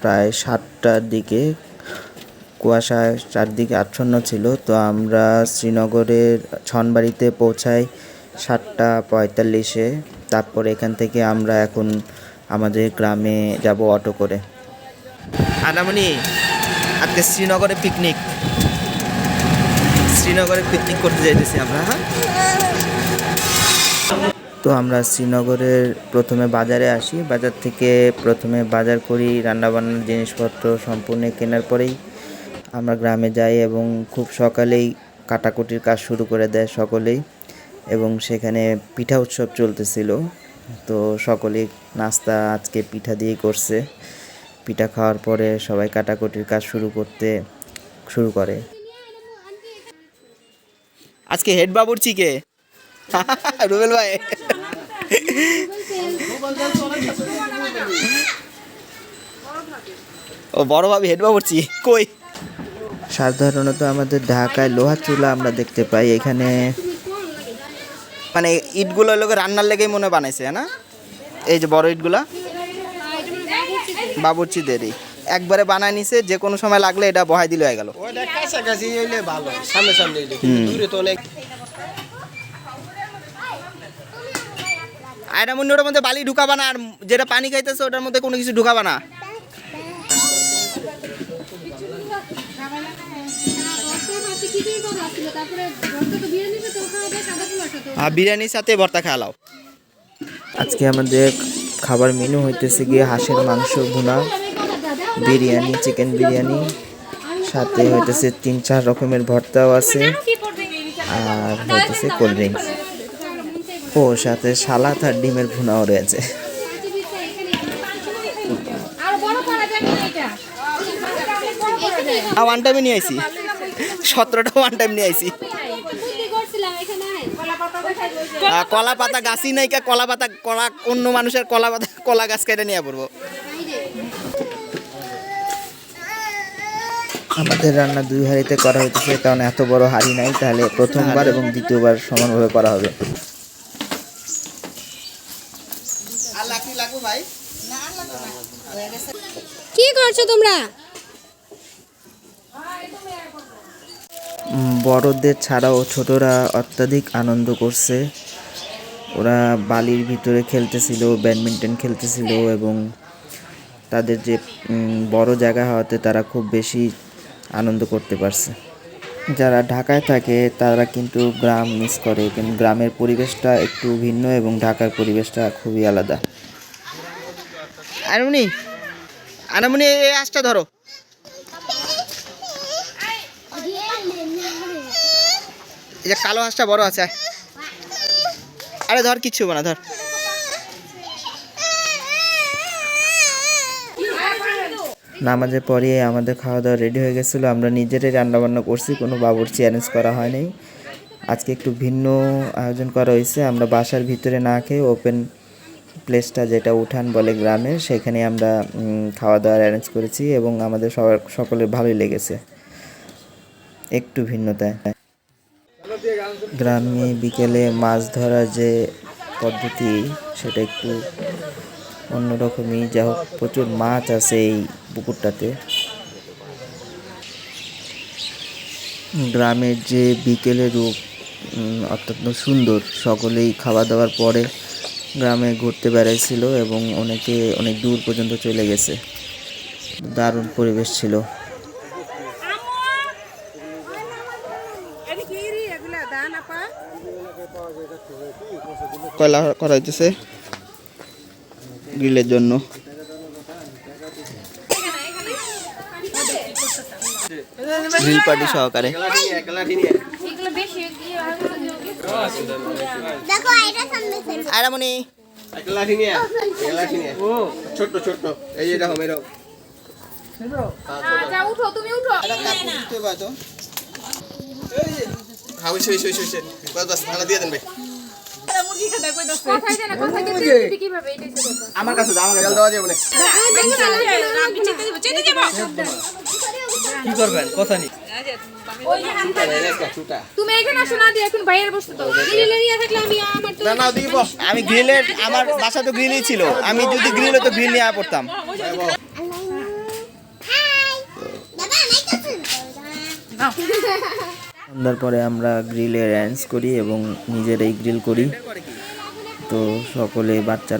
প্রায় সাতটার দিকে, কুয়াশায় চারদিকে আচ্ছন্ন ছিল। তো আমরা শ্রীনগরের ছনবাড়িতে পৌঁছাই সাতটা পঁয়তাল্লিশে। তারপর এখান থেকে আমরা এখন আমাদের গ্রামে যাব অটো করে। আনামনি, আজকে শ্রীনগরে পিকনিক শ্রীনগরে পিকনিক করতে যাইতেছি আমরা হ্যাঁ? তো আমরা শ্রীনগরের প্রথমে বাজারে আসি। বাজার থেকে প্রথমে বাজার করি, রান্নাবান্নার জিনিসপত্র সম্পূর্ণ কেনার পরেই আমরা গ্রামে যাই এবং খুব সকালেই কাটাকুটির কাজ শুরু করে দেয় সকলেই এবং সেখানে পিঠা উৎসব চলতেছিল। তো সকলেই নাস্তা আজকে পিঠা দিয়েই করছে। পিঠা খাওয়ার পরে সবাই কাটাকুটির কাজ শুরু করতে শুরু করে। আজকে হেড বাবুরচি কে রুবেল ভাই। ও বড় ভাবি হেড বাবুরচি কই? সাধারণত আমাদের ঢাকায় লোহার চুলা আমরা দেখতে পাই এখানে মানে ইটগুলো লোকে রান্নার লেগেই মনে বানাইছে না? এই যে বড় ইটগুলা? বাবুর্চিদেরই। একবারে বানায় নিছে যে কোনো সময় লাগলে এটা বহাই দিলে হয়ে গেল। কাছাকাছি ভালো সামনে সামনে দূরে তো অনেক আয়না মুন্ডি ওটার মধ্যে বালি ঢুকাবা না, আর যেটা পানি খাইতেছে ওটার মধ্যে কোনো কিছু ঢুকাবা না। আর বিরিয়ানির সাথে ভর্তা খাওয়ালাও আজকে আমাদের খাবার মেনু হইতেছে গিয়ে হাঁসের মাংস ভুনা, বিরিয়ানি, চিকেন বিরিয়ানি, সাথে হইতেছে তিন চার রকমের ভর্তাও আছে, আর হইতেছে কোল্ড ড্রিঙ্কস। ও সাথে সালাদ আর ডিমের ভুনাও রয়েছে। ওয়ান টাইমে নিয়ে আইছি। সতেরোটা ওয়ান টাইম নিয়ে আইছি। কলা পাতা গাছই নাই কলা পাতা কলা অন্য মানুষের কলা পাতা কলা গাছ কেটে নিয়ে পড়ব। আমাদের রান্না দুই হাঁড়িতে করা হইতেছে কারণ এত বড় হাঁড়ি নাই তাহলে প্রথমবার এবং দ্বিতীয়বার সমানভাবে করা হবে। কি করছ তোমরা? বড়দের ছাড়াও ছোটরা অত্যাধিক আনন্দ করছে। ওরা বালির ভিতরে খেলতেছিল ব্যাডমিন্টন খেলতেছিল এবং তাদের যে বড় জায়গা হওয়াতে তারা খুব বেশি আনন্দ করতে পারছে। যারা ঢাকায় থাকে, তারা কিন্তু গ্রাম মিস করে। কিন্তু গ্রামের পরিবেশটা একটু ভিন্ন এবং ঢাকার পরিবেশটা খুবই আলাদা। আনামনি আনামনি এই আঁচটা ধরো। এই যে কালো হাঁসটা বড় আছে। আরে ধর, কিচ্ছু না, ধর। নামাজের পরে আমাদের খাওয়া দাওয়া রেডি হয়ে গেছিল। আমরা নিজেরাই রান্নাবান্না করছি, কোনো বাবুর্চি অ্যারেঞ্জ করা হয় নাই। আজকে একটু ভিন্ন আয়োজন করা হয়েছে। আমরা বাসার ভিতরে না খেয়ে ওপেন প্লেসটা যেটা উঠান বলে গ্রামের সেখানে আমরা খাওয়া দাওয়ার অ্যারেঞ্জ করেছি এবং আমাদের সবার, সকলের ভালোই লেগেছে। একটু ভিন্নতায় গ্রামে বিকেলে মাছ ধরার যে পদ্ধতি, সেটা একটু অন্যরকমই। যা হোক, প্রচুর মাছ আছে এই পুকুরটাতে। গ্রামের যে বিকেলের রূপ অত্যন্ত সুন্দর। সকলেই খাওয়া দাওয়ার পরে গ্রামে ঘুরতে বেড়াইছিল এবং অনেকে অনেক দূর পর্যন্ত চলে গেছে। দারুণ পরিবেশ ছিল। কয়লা করা হইতেছে? গ্রিলের জন্য। গ্রিল পার্টি সহকারে। আরামনি। ছোট্ট ছোট্ট এই যে এরকম এরকম যা উঠো তুমি উঠো। হ্যাঁ ওই সই সই বাস বাস দিয়ে দেন ভাই। আমার কাছে দেওয়া যাবে কি করবেন? কথা নেই। আমি গ্রিলের আমার বাসা তো গ্রিলই ছিল। আমি যদি গ্রিল হতো গ্রিল নিয়ে পড়তাম। সন্ধ্যার পরে আমরা গ্রিলে র্যান্স করি এবং নিজেরাই গ্রিল করি। তো সকলে বাচ্চারা